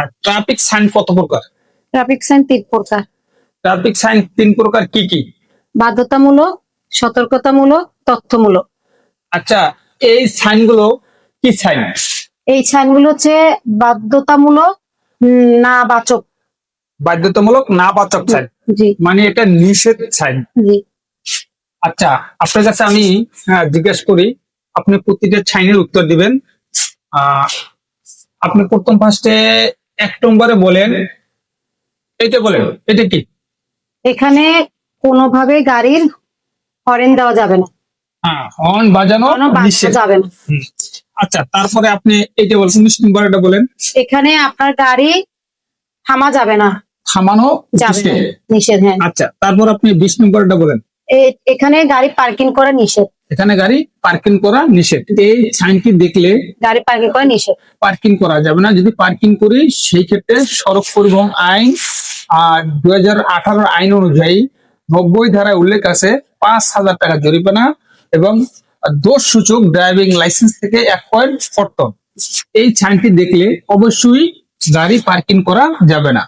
আর traffic sign কত প্রকার? Traffic sign তিন প্রকার। ট্রাফিক সাইন তিন প্রকার কি কি? বাধ্যতামূলক সতর্কতামূলক তথ্যমূলক। আচ্ছা এই সাইনগুলো কি সাইন এই সাইনগুলো হচ্ছে বাধ্যতামূলক না বাচক বাধ্যতামূলক না বাচক সাইন জি। মানে এটা নিষেধ সাইন আচ্ছা আপনার কাছে আমি জিজ্ঞেস করি আপনি প্রতিটা সাইনের উত্তর দিবেন। আহ, আপনি প্রথম ফার্স্টে এক নম্বরে বলেন এটা বলেন এটা কি? এখানে কোনোভাবে গাড়ির হরেন দেওয়া যাবে না। হ্যাঁ হর্ন বাজানো নিষেধ। যাবে না। হুম। আচ্ছা তারপরে আপনি এইটা বলেন উনিশ নম্বরটা বলেন। এখানে আপনার গাড়ি থামা যাবে না। থামানো যাবে না। নিষেধ। নিষেধ হ্যাঁ। আচ্ছা তারপর আপনি বিশ নম্বরটা বলেন। এ- এখানে গাড়ি পার্কিং করা নিষেধ। এখানে গাড়ি পার্কিং করা নিষেধ। এই সাইনটি দেখলে গাড়ি পার্কিং করা নিষেধ। পার্কিং করা যাবে না। যদি পার্কিং করি সেই ক্ষেত্রে সড়ক পরিবহন আইন আর দুই হাজার আঠারো আইন অনুযায়ী নব্বই ধারায় উল্লেখ আছে পাঁচ হাজার টাকা জরিমানা এবং দোষ সূচক ড্রাইভিং লাইসেন্স থেকে এক পয়েন্ট কর্তন। এই সাইনটি দেখলে অবশ্যই গাড়ি পার্কিং করা যাবে না।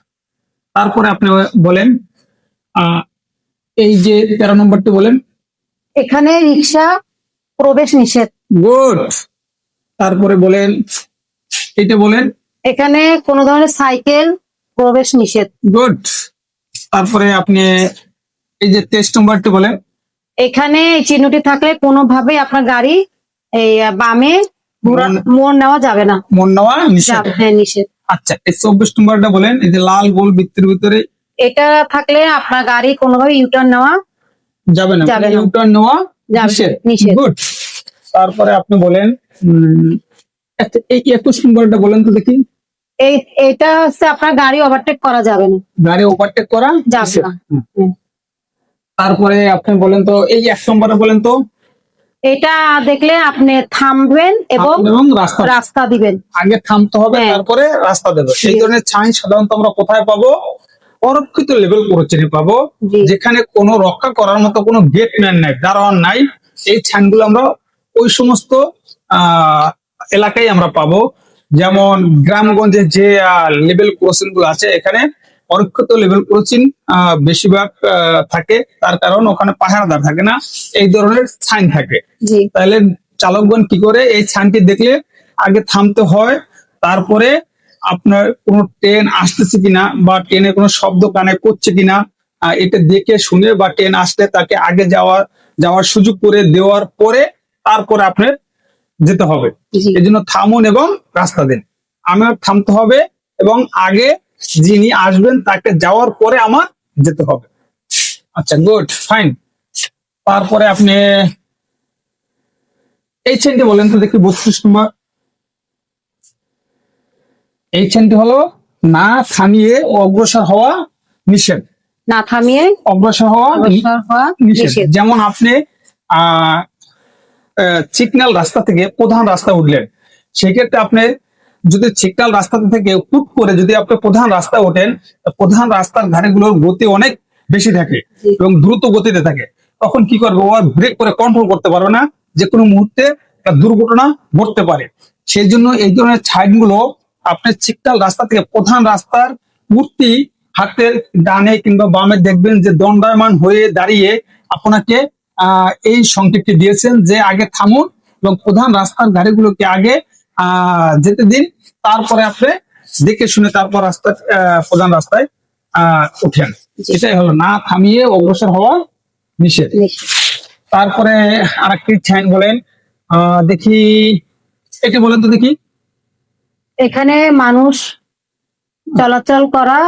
তারপরে আপনি বলেন আহ, এই যে তেরো নম্বরটি বলেন। এখানে রিক্সা প্রবেশ নিষেধ। গুড। তারপরে বলেন এটা বলেন। এখানে কোনো ধরনের সাইকেল প্রবেশ নিষেধ। গুড। তারপরে আপনি এই যে তেইশ নম্বরটি বলেন। এখানে এই চিহ্নটি থাকলে কোনোভাবেই আপনার গাড়ি এই বামে মোড়- মোড় নেওয়া যাবে না। মন নেওয়া নিষেধ। হ্যাঁ নিষেধ। আচ্ছা এই চব্বিশ নম্বরটা বলেন এই যে লাল গোল বৃত্তির ভিতরে এটা থাকলে আপনার গাড়ি কোনোভাবে ইউটার্ন নেওয়া যাবে না যাবে না। ইউটার্ন নেওয়া নিষেধ নিষেধ। গুড তারপরে আপনি বলেন উম, আচ্ছা, এই একুশ নম্বরটা বলেন তো দেখি এই এটা হচ্ছে আপনার গাড়ি ওভারটেক করা যাবে না গাড়ি ওভারটেক করা যাবে নিষেধ। না। হুম। হুম। তারপরে আপনি বলেন তো এই এক নম্বরে বলেন তো এটা দেখলে আপনি থামবেন এবং এবং রাস্তা রাস্তা দিবেন আগে থামতে হবে হ্যাঁ। তারপরে রাস্তা দেবে এই ধরনের ছাই সাধারণত আমরা কোথায় পাবো অরক্ষিত লেভেল করছেন পাবো যেখানে কোনো রক্ষা করার মতো কোনো গেটম্যান নাই দারোয়ান নাই। এই ছাইনগুলো আমরা ওই সমস্ত আহ এলাকায় আমরা পাবো। যেমন গ্রামগঞ্জে যে লেভেল ক্রসিংগুলো আছে এখানে অরক্ষিত লেভেল ক্রসিং বেশিরভাগ থাকে। তার কারণ ওখানে পাহারাদার থাকে না এই ধরনের ছাইন থাকে। তাহলে চালকগণ কি করে এই ছানটি দেখলে আগে থামতে হয় তারপরে আপনার কোনো ট্রেন আসতেছে কিনা বা ট্রেনে কোনো শব্দ কানে করছে কিনা এটা দেখে শুনে বা ট্রেন আসলে তাকে আগে যাওয়ার যাওয়ার সুযোগ করে দেওয়ার পরে তারপরে আপনার যেতে হবে। এই জন্য থামুন এবং রাস্তা দিন। আমার থামতে হবে এবং আগে যিনি আসবেন তাকে যাওয়ার পরে আমার যেতে হবে। আচ্ছা গুড ফাইন তারপরে আপনি এই চেনটি বলেন তো দেখি বত্রিশ নম্বর এই চেনটি হলো না থামিয়ে অগ্রসর হওয়া নিষেধ। না থামিয়ে অগ্রসর হওয়া নিষেধ। যেমন আপনি আহ চিকনাল রাস্তা থেকে প্রধান রাস্তা উঠলেন সেক্ষেত্রে আপনি যদি চিকনাল রাস্তা থেকে হুট করে যদি আপনি প্রধান রাস্তা ওঠেন প্রধান রাস্তার ধারেগুলোর গতি অনেক বেশি থাকে এবং দ্রুত গতিতে থাকে। তখন কি করবে? ও ব্রেক করে কন্ট্রোল করতে পারবে না। যে কোনো মুহূর্তে দুর্ঘটনা ঘটতে পারে। সেই জন্য এই ধরনের ছাইড গুলো আপনার চিকটাল রাস্তা থেকে প্রধান রাস্তার মূর্তি হাতের ডানে কিংবা বামে দেখবেন যে দণ্ডায়মান হয়ে দাঁড়িয়ে আপনাকে আহ, এই সংকেতটি দিয়েছেন যে আগে থামুন এবং প্রধান রাস্তার গাড়িগুলোকে আগে যেতে দিন। তারপরে আপনি দেখে শুনে তারপর রাস্তা আহ, প্রধান রাস্তায় আহ, উঠেন। এটাই হলো না থামিয়ে অগ্রসর হওয়া নিষেধ। তারপরে আরেকটি ছাইন বলেন আহ, দেখি এটা বলেন তো দেখি। এখানে মানুষ চলাচল করা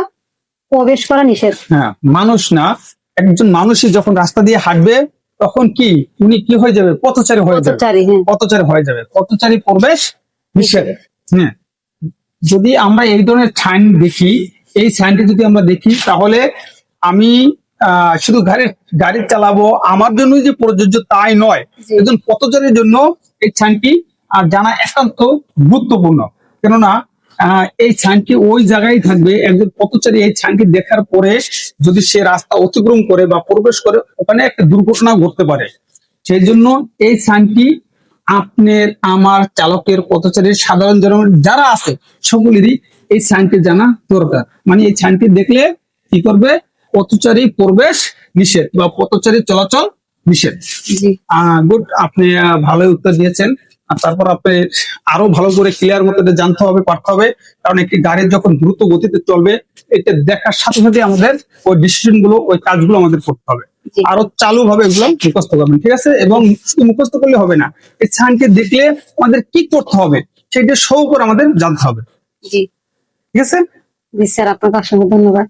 প্রবেশ করা নিষেধ। হ্যাঁ মানুষ না একজন মানুষই যখন রাস্তা দিয়ে হাঁটবে তখন কি উনি কি হয়ে যাবে? পথচারী হয়ে যাবে। পথচারী হ্যাঁ। হয়ে যাবে। পথচারী প্রবেশ নিষেধ। হ্যাঁ। যদি আমরা এই ধরনের সাইন দেখি এই সাইনটি যদি আমরা দেখি তাহলে আমি আহ, শুধু গাড়ি গাড়ি চালাবো আমার জন্যই যে প্রযোজ্য তাই নয়। একজন পথচারীর জন্য এই সাইনটি জানা একান্ত গুরুত্বপূর্ণ। কেননা এই সাইনটি ওই জায়গায় থাকবে একজন পথচারী এই সাইনটি দেখার পরে যদি সে রাস্তা অতিক্রম করে বা প্রবেশ করে ওখানে একটা দুর্ঘটনা ঘটতে পারে। সেই জন্য এই সাইনটি আপনার আমার চালকের পথচারীর সাধারণ জন যারা আছে সকলেরই এই সাইনটি জানা দরকার। মানে এই সাইনটি দেখলে কি করবে? পথচারী প্রবেশ নিষেধ বা পথচারী চলাচল নিষেধ। গুড আপনি আহ, ভালোই উত্তর দিয়েছেন। আর তারপর আপনি আরও ভালো করে ক্লিয়ার মতো জানতে হবে পারতে হবে। কারণ একটি গাড়ি যখন দ্রুত গতিতে চলবে এটা দেখার সাথে সাথে আমাদের ওই ডিসিশনগুলো ওই কাজগুলো আমাদের করতে হবে। আরও চালু ভাবে এগুলো মুখস্থ করবেন ঠিক আছে? এবং শুধু মুখস্থ করলে হবে না এই ছানকে দেখলে আমাদের কি করতে হবে সেটা শো করে আমাদের জানতে হবে। ঠিক আছে? স্যার আপনাকে অসংখ্য ধন্যবাদ।